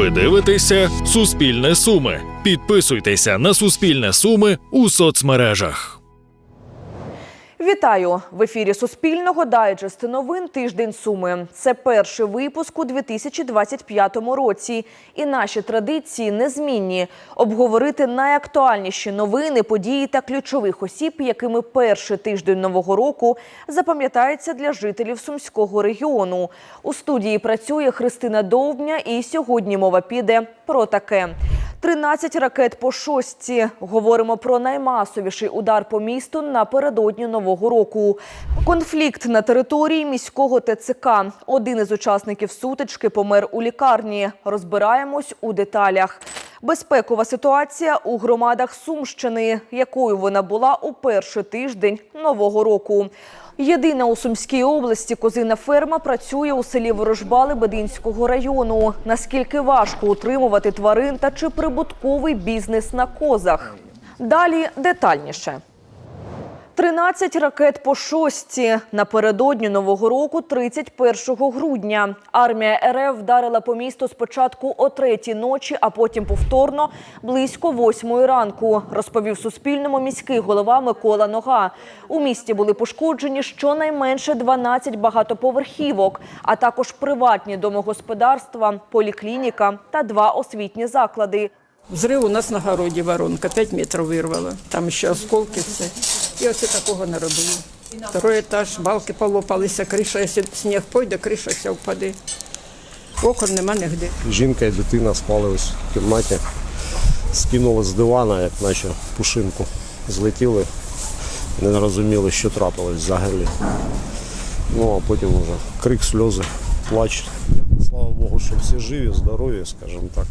Ви дивитеся Суспільне Суми. Підписуйтеся на Суспільне Суми у соцмережах. Вітаю в ефірі Суспільного дайджест новин Тиждень Суми. Це перший випуск у 2025 році. І наші традиції незмінні обговорити найактуальніші новини, події та ключових осіб, якими перший тиждень нового року запам'ятається для жителів сумського регіону. У студії працює Христина Довбня, і сьогодні мова піде про таке. 13 ракет по шостці. Говоримо про наймасовіший удар по місту напередодні нового року. Конфлікт на території міського ТЦК. Один із учасників сутички помер у лікарні. Розбираємось у деталях. Безпекова ситуація у громадах Сумщини, якою вона була у перший тиждень нового року. Єдина у Сумській області козина ферма працює у селі Ворожбали Бединського району. Наскільки важко утримувати тварин та чи прибутковий бізнес на козах? Далі детальніше. 13 ракет по шостці. Напередодні Нового року, 31 грудня. Армія РФ вдарила по місту спочатку о третій ночі, а потім повторно близько восьмої ранку, розповів Суспільному міський голова Микола Нога. У місті були пошкоджені щонайменше 12 багатоповерхівок, а також приватні домогосподарства, поліклініка та два освітні заклади. Взрыв у нас на городі воронка, 5 метрів вирвало. Там ще осколки все. І оце такого не робили. Второй етаж, балки полопалися, криша, якщо сніг пойде, криша вся впаде. Окон нема нігде. Жінка і дитина спали ось в кімнаті. Скинули з дивана, як наче пушинку. Злетіли, не розуміли, що трапилось взагалі. Ну а потім вже крик, сльози, плач. Слава Богу, що всі живі, здорові, скажімо так.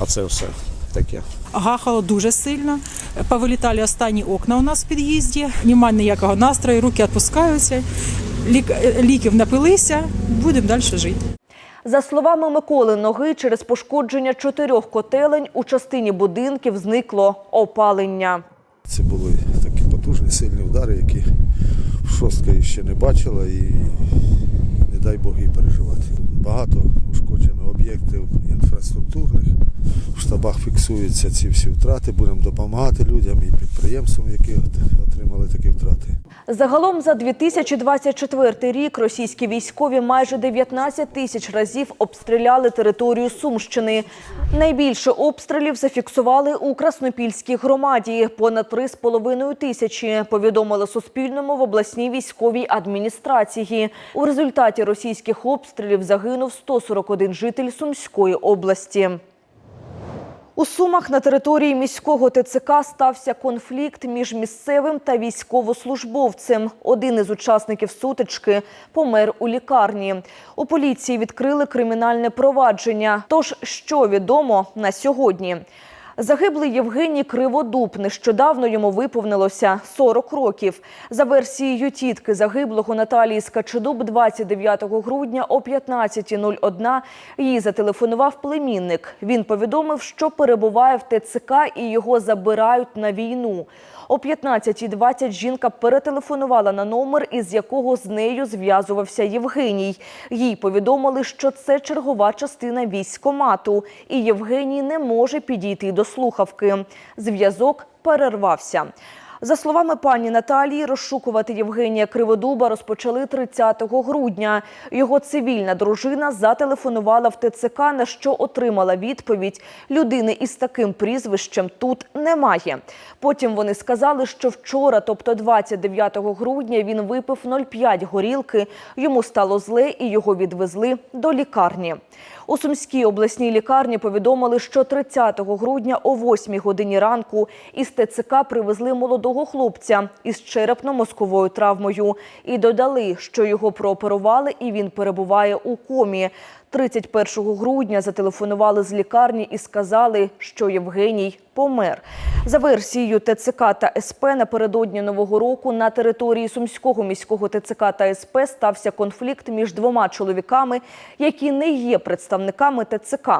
А це все таке. Гахало дуже сильно. Повилітали останні окна у нас в під'їзді. Немає ніякого настрою, руки відпускаються. Лік- Ліків напилися, будемо далі жити. За словами Миколи Ноги, через пошкодження чотирьох котелень у частині будинків зникло опалення. Це були такі потужні сильні удари, які шостка ще не бачила і не дай Бог їй переживати. Багато ушкоджено об'єктів інфраструктурних. В штабах фіксуються ці всі втрати. Будемо допомагати людям і підприємствам, які отримали такі втрати. Загалом за 2024 рік російські військові майже 19 тисяч разів обстріляли територію Сумщини. Найбільше обстрілів зафіксували у Краснопільській громаді понад 3,5 тисячі. Повідомили Суспільному в обласній військовій адміністрації. У результаті російських обстрілів загинув 141 житель Сумської області. У Сумах на території міського ТЦК стався конфлікт між місцевим та військовослужбовцем. Один із учасників сутички помер у лікарні. У поліції відкрили кримінальне провадження. Тож, що відомо на сьогодні? Загиблий Євгеній Криводуб. Нещодавно йому виповнилося 40 років. За версією тітки загиблого Наталії Скачедуб 29 грудня о 15.01 їй зателефонував племінник. Він повідомив, що перебуває в ТЦК і його забирають на війну. О 15.20 жінка перетелефонувала на номер, із якого з нею зв'язувався Євгеній. Їй повідомили, що це чергова частина військомату, і Євгеній не може підійти до слухавки. Зв'язок перервався. За словами пані Наталії, розшукувати Євгенія Криводуба розпочали 30 грудня. Його цивільна дружина зателефонувала в ТЦК, на що отримала відповідь: людини із таким прізвищем тут немає. Потім вони сказали, що вчора, тобто 29 грудня, він випив 0,5 горілки. Йому стало зле і його відвезли до лікарні. У Сумській обласній лікарні повідомили, що 30 грудня о 8 годині ранку із ТЦК привезли молодого хлопця із черепно-мозковою травмою і додали, що його прооперували і він перебуває у комі. 31 грудня зателефонували з лікарні і сказали, що Євгеній помер. За версією ТЦК та СП напередодні нового року на території Сумського міського ТЦК та СП стався конфлікт між двома чоловіками, які не є представниками ТЦК.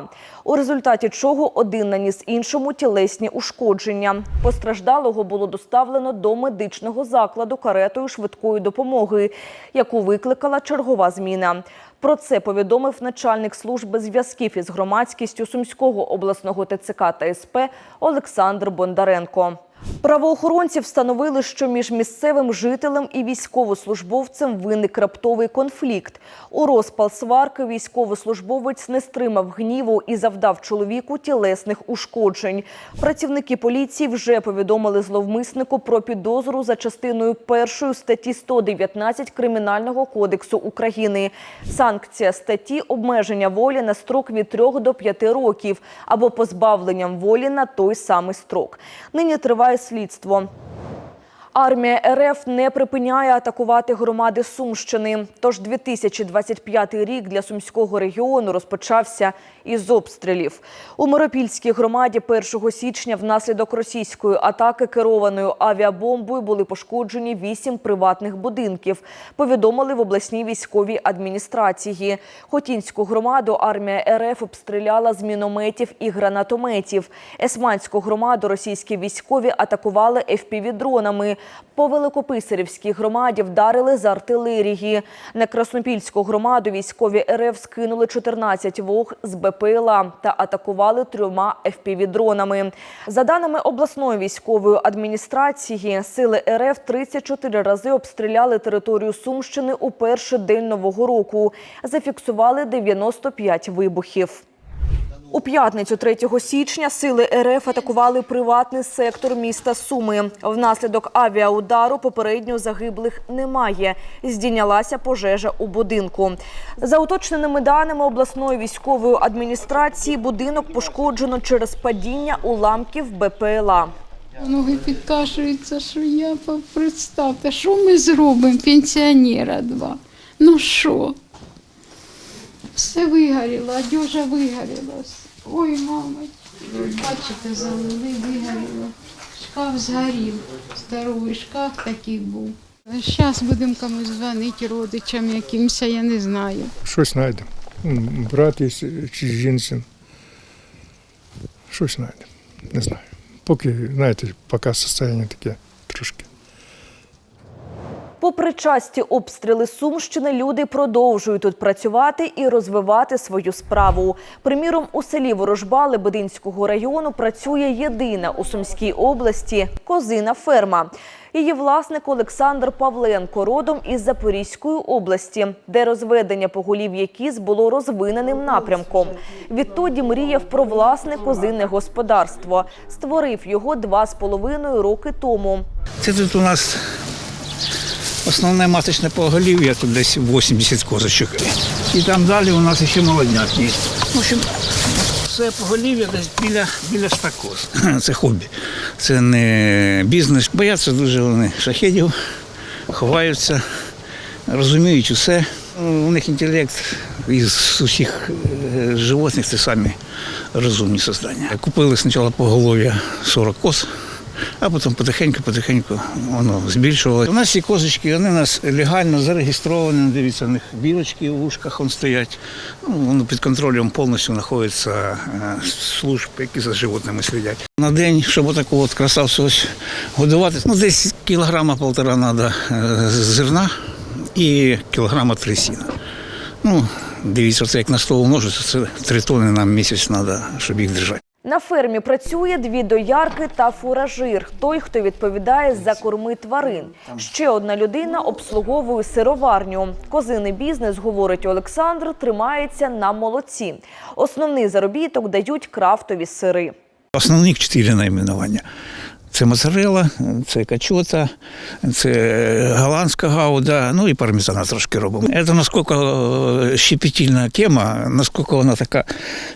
У результаті чого один наніс іншому тілесні ушкодження. Постраждалого було доставлено до медичного закладу каретою швидкої допомоги, яку викликала чергова зміна. Про це повідомив начальник служби зв'язків із громадськістю Сумського обласного ТЦК та СП Олександр Бондаренко. Правоохоронці встановили, що між місцевим жителем і військовослужбовцем виник раптовий конфлікт. У розпал сварки військовослужбовець не стримав гніву і завдав чоловіку тілесних ушкоджень. Працівники поліції вже повідомили зловмиснику про підозру за частиною першої статті 119 Кримінального кодексу України. Санкція статті обмеження волі на строк від 3 до 5 років або позбавленням волі на той самий строк. Нині триває слідство. Армія РФ не припиняє атакувати громади Сумщини. Тож 2025 рік для сумського регіону розпочався із обстрілів. У Миропільській громаді 1 січня внаслідок російської атаки керованою авіабомбою були пошкоджені вісім приватних будинків. Повідомили в обласній військовій адміністрації. Хотінську громаду армія РФ обстріляла з мінометів і гранатометів. Есманську громаду російські військові атакували FPV-дронами. По Великописарівській громаді вдарили з артилерії. На Краснопільську громаду військові РФ скинули 14 вог з БПЛА та атакували трьома FPV-дронами. За даними обласної військової адміністрації, сили РФ 34 рази обстріляли територію Сумщини у перший день Нового року. Зафіксували 95 вибухів. У п'ятницю 3 січня сили РФ атакували приватний сектор міста Суми. Внаслідок авіаудару попередньо загиблих немає. Здійнялася пожежа у будинку. За уточненими даними обласної військової адміністрації, будинок пошкоджено через падіння уламків БПЛА. Ноги підкашуються, що я представте, що ми зробимо, пенсіонера два. Ну що? Все вигоріло, одежа вигоріла. Ой, мама, бачите, залили, вигоріло. Шкаф згорів. Здоровий шкаф такий був. Зараз будемо комусь дзвонити родичам якимось, я не знаю. Щось знайдемо. Брат чи жінці. Щось знайдемо. Не знаю. Поки, знаєте, поки состояння таке трошки. Попри часті обстріли Сумщини, люди продовжують тут працювати і розвивати свою справу. Приміром, у селі Ворожба Лебединського району працює єдина у Сумській області козина ферма. Її власник Олександр Павленко родом із Запорізької області, де розведення поголів'я кіз було розвиненим напрямком. Відтоді мріяв про власне козинне господарство. Створив його два з половиною роки тому. Це тут у нас основне маточне поголів'я, тут десь 80 козочок. І там далі у нас ще молодняк є. В общем, це поголів'я десь біля, біля 100 коз. Це хобі. Це не бізнес. Бояться дуже вони шахедів, ховаються, розуміють усе. У них інтелект із усіх е, животних це самі розумні создання. Купили спочатку поголов'я 40 коз. А потім потихеньку-потихеньку воно збільшувалося. У нас ці козочки, вони у нас легально зареєстровані, дивіться, у них бірочки в ушках он стоять. Ну, воно під контролем повністю знаходиться е, служб, які за животними слідять. На день, щоб такого от красавця ось годувати, ну десь кілограма полтора треба зерна і кілограма три сіна. Ну, дивіться, це як на 100 умножиться, це три тони нам місяць треба, щоб їх держати. На фермі працює дві доярки та фуражир. Той, хто відповідає за корми тварин. Ще одна людина обслуговує сироварню. Козиний бізнес, говорить Олександр, тримається на молоці. Основний заробіток дають крафтові сири. Основних чотири найменування. Це моцарелла, це качота, це голландська гауда, ну і пармезана трошки робимо. Це наскільки е, щепетільна тема, наскільки вона така.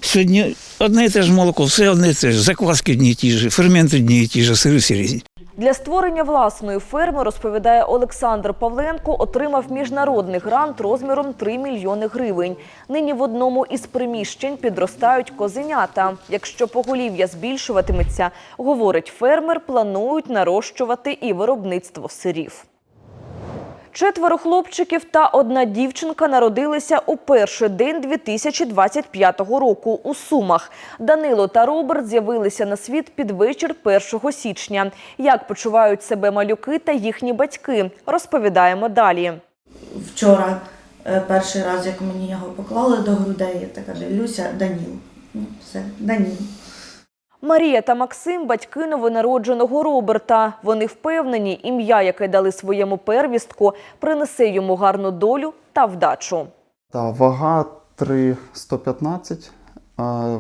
Сьогодні одне і те ж молоко, все одне і те ж, закваски одні і ті ж, ферменти одні і ті ж, сири всі різні. Для створення власної ферми, розповідає Олександр Павленко, отримав міжнародний грант розміром 3 мільйони гривень. Нині в одному із приміщень підростають козенята. Якщо поголів'я збільшуватиметься, говорить фермер, планують нарощувати і виробництво сирів. Четверо хлопчиків та одна дівчинка народилися у перший день 2025 року у Сумах. Данило та Роберт з'явилися на світ під вечір 1 січня. Як почувають себе малюки та їхні батьки, розповідаємо далі. Вчора Е, Перший раз, як мені його поклали до грудей, я така дивлюся, Даніл. Ну, все, Даніл. Марія та Максим батьки новонародженого Роберта. Вони впевнені, ім'я, яке дали своєму первістку, принесе йому гарну долю та вдачу. Та вага 3,115, а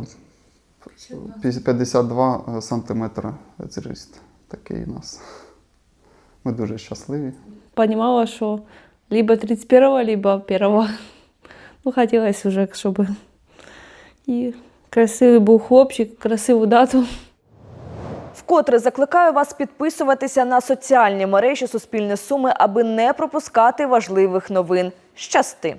52 сантиметри зріст. Такий у нас. Ми дуже щасливі. понимала, что либо 31-го, либо 1-го. Ну, хотелось уже, чтобы и красивый був хлопчик, красиву дату. Вкотре закликаю вас підписуватися на соціальні мережі Суспільне Суми, аби не пропускати важливих новин. Щасти!